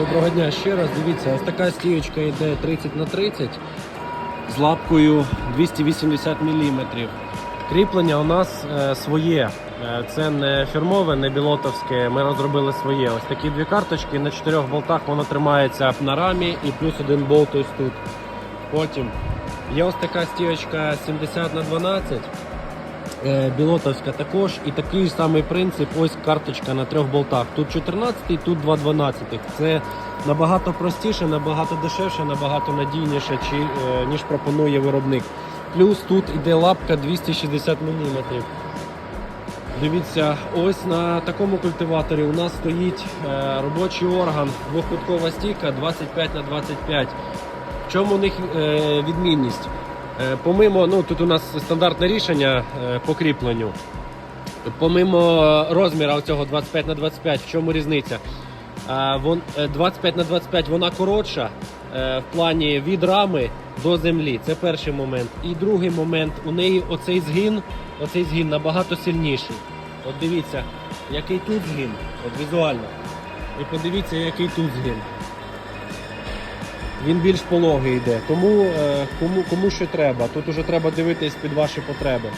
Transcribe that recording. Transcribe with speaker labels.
Speaker 1: Доброго дня ще раз. Дивіться, ось така стіючка йде 30 на 30 з лапкою 280 мм. Кріплення у нас е, своє. Е, Це не фірмове, не білотовське. Ми розробили своє. Ось такі дві карточки на чотирьох болтах воно тримається на рамі і плюс один болт ось тут. Потім є ось така стіочка 70 на 12 Е, Білотовська також і такий самий принцип. Ось карточка на трьох болтах. Тут 14, тут 2 12. Це набагато простіше, набагато дешевше, набагато надійніше, е, ніж пропонує виробник. Плюс тут іде лапка 260 мм. Дивіться, ось на такому культиваторі у нас стоїть е, робочий орган, двохкуткова стійка 25 на 25. В чому у них е, відмінність? Е, Помимо, ну тут у нас стандартне рішення е, по кріпленню. Помимо розміру цього 25 на 25, в чому різниця? Е, вон- е, 25 на 25 вона коротша в плані від рами до землі. Це перший момент. І другий момент, у неї оцей згин, оцей згин набагато сильніший. От дивіться, який тут згин, от візуально. І подивіться, який тут згин. Він більш пологий йде. Тому е, кому, кому що треба. Тут уже треба дивитись під ваші потреби.